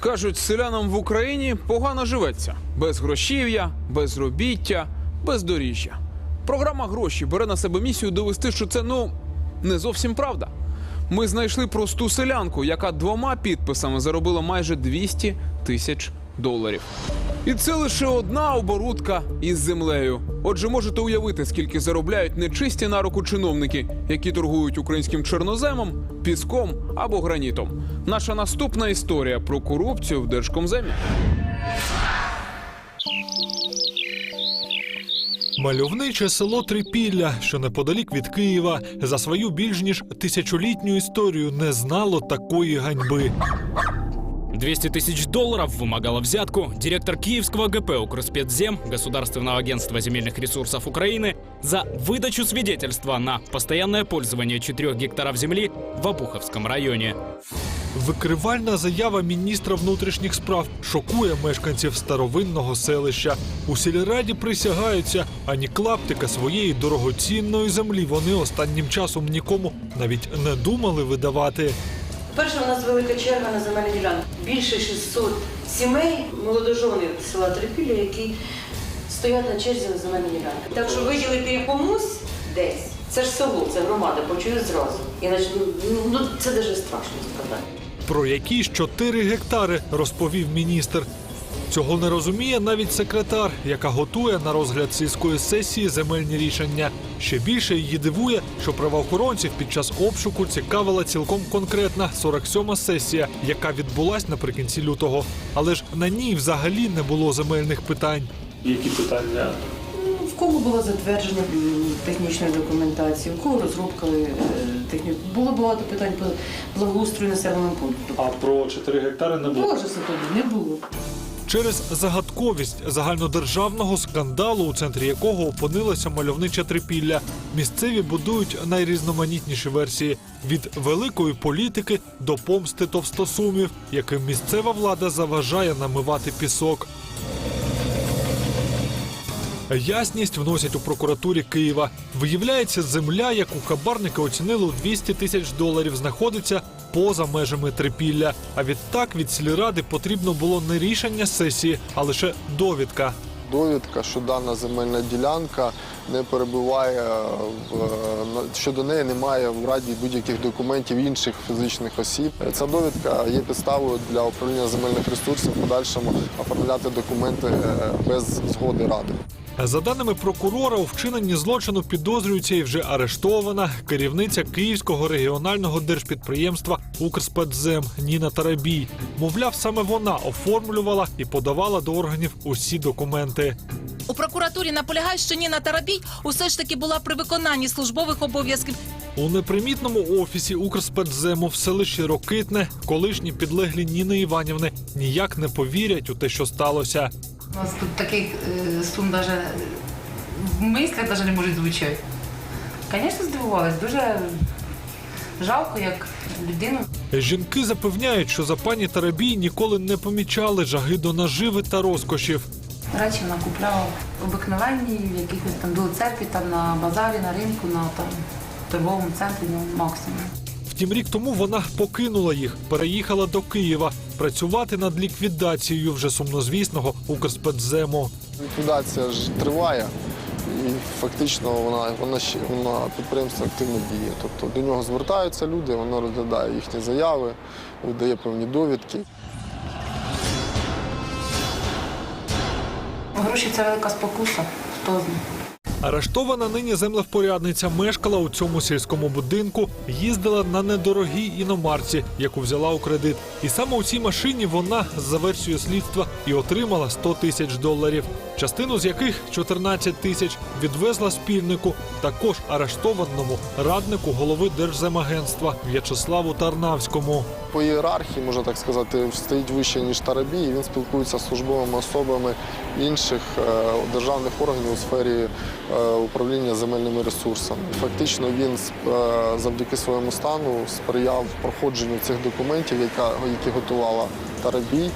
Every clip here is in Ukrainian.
Кажуть, селянам в Україні погано живеться без грошів'я, безробіття, бездоріжжя. Програма гроші бере на себе місію довести, що це ну не зовсім правда. Ми знайшли просту селянку, яка двома підписами заробила майже 200 тисяч доларів. І це лише одна оборудка із землею. Отже, можете уявити, скільки заробляють нечисті на руку чиновники, які торгують українським чорноземом, піском або гранітом. Наша наступна історія про корупцію в Держкомземі. Мальовниче село Трипілля, що неподалік від Києва, за свою більш ніж тисячолітню історію не знало такої ганьби. 200 тысяч долларов вымогала взятку директор Киевского ГП «Укрспецзем» Государственного агентства земельных ресурсов Украины за выдачу свидетельства на постоянное пользование 4 гектаров земли в Обуховском районе. Викривальна заява міністра внутрішніх справ шокує мешканців старовинного селища. У сільраді присягаються, ані клаптика своєї дорогоцінної землі вони останнім часом нікому навіть не думали видавати. Перше, у нас велика черга на земельні ділянки. Більше 600 сімей, молодожони села Трипілля, які стоять на черзі на земельні ділянки. Так що виділити комусь десь, це ж село, це громада, почують зразу. І ну, ну це дуже страшно сказати. Про які ж 4 гектари розповів міністр. Цього не розуміє навіть секретар, яка готує на розгляд сільської сесії земельні рішення. Ще більше її дивує, що правоохоронців під час обшуку цікавила цілком конкретна 47-ма сесія, яка відбулась наприкінці лютого. Але ж на ній взагалі не було земельних питань. Які питання? В кого було затвердження технічної документації, в кого розробка технічної. Було багато питань по благоустрою населеного пункту. А про 4 гектари не було. Боже сатані, не було. Через загадковість загальнодержавного скандалу, у центрі якого опинилося мальовниче трипілля, місцеві будують найрізноманітніші версії від великої політики до помсти товстосумів, яким місцева влада заважає намивати пісок. Ясність вносять у прокуратурі Києва. Виявляється, земля, яку хабарники оцінили у 200 тисяч доларів, знаходиться поза межами трипілля. А відтак від сільради потрібно було не рішення сесії, а лише довідка. довідка, що дана земельна ділянка не перебуває в на- щодо неї немає в раді будь-яких документів інших фізичних осіб. Ця довідка є підставою для управління земельних ресурсів в подальшому оформляти документи е, без згоди ради. За даними прокурора, у вчиненні злочину підозрюється і вже арештована керівниця Київського регіонального держпідприємства Укрспецзем Ніна Тарабій. Мовляв, саме вона оформлювала і подавала до органів усі документи. У прокуратурі наполягають, що Ніна Тарабій усе ж таки була при виконанні службових обов'язків. У непримітному офісі Укрспецзему в селищі Рокитне колишні підлеглі Ніни Іванівни ніяк не повірять у те, що сталося. У нас тут таких е, сум даже в мислях даже не можуть звучати. Звісно, здивувалась. Дуже жалко, як людину. Жінки запевняють, що за пані Тарабій ніколи не помічали жаги до наживи та розкошів. Речі вона купляла обикновенні, в якихось там до церкві, там на базарі, на ринку, на там торговому центрі, ну максимум. Втім, рік тому вона покинула їх, переїхала до Києва працювати над ліквідацією вже сумнозвісного Укрспецзему. Ліквідація ж триває. І фактично вона, вона ще вона підприємство активно діє. Тобто до нього звертаються люди, воно розглядає їхні заяви, видає певні довідки. Гроші це велика спокуса. Хто знає. Арештована нині землевпорядниця мешкала у цьому сільському будинку, їздила на недорогій іномарці, яку взяла у кредит. І саме у цій машині вона, за версією слідства, і отримала 100 тисяч доларів, частину з яких 14 тисяч відвезла спільнику, також арештованому раднику голови Держземагентства В'ячеславу Тарнавському. По ієрархії, можна так сказати, стоїть вище, ніж Тарабій. і Він спілкується з службовими особами інших е, державних органів у сфері управління земельними ресурсами. Фактично він е, завдяки своєму стану сприяв проходженню цих документів, яка, які готувала Тарабій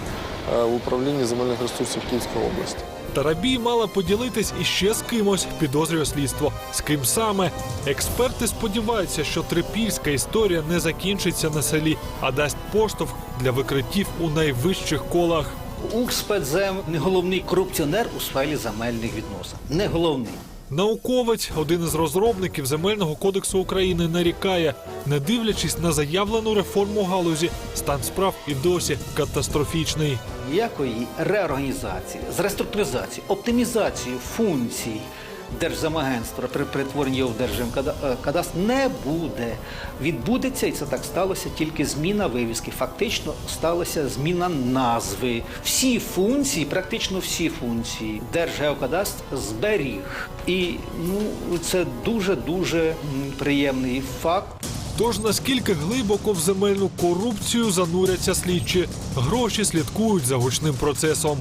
е, в управлінні земельних ресурсів Київської області. Тарабій мала поділитись іще з кимось, підозрює слідство. З ким саме? Експерти сподіваються, що трипільська історія не закінчиться на селі, а дасть поштовх для викриттів у найвищих колах. Укрспецзем не головний корупціонер у сфері земельних відносин. Не головний. Науковець, один із розробників земельного кодексу України, нарікає, не дивлячись на заявлену реформу галузі, стан справ і досі катастрофічний. Ніякої реорганізації, з реструктуризації, оптимізації функцій Держземагентства при перетворенні його в Держземкадастр не буде. Відбудеться, і це так сталося, тільки зміна вивіски. Фактично сталася зміна назви. Всі функції, практично всі функції, Держгеокадастр зберіг. І ну, це дуже-дуже приємний факт. Тож наскільки глибоко в земельну корупцію зануряться слідчі, гроші слідкують за гучним процесом.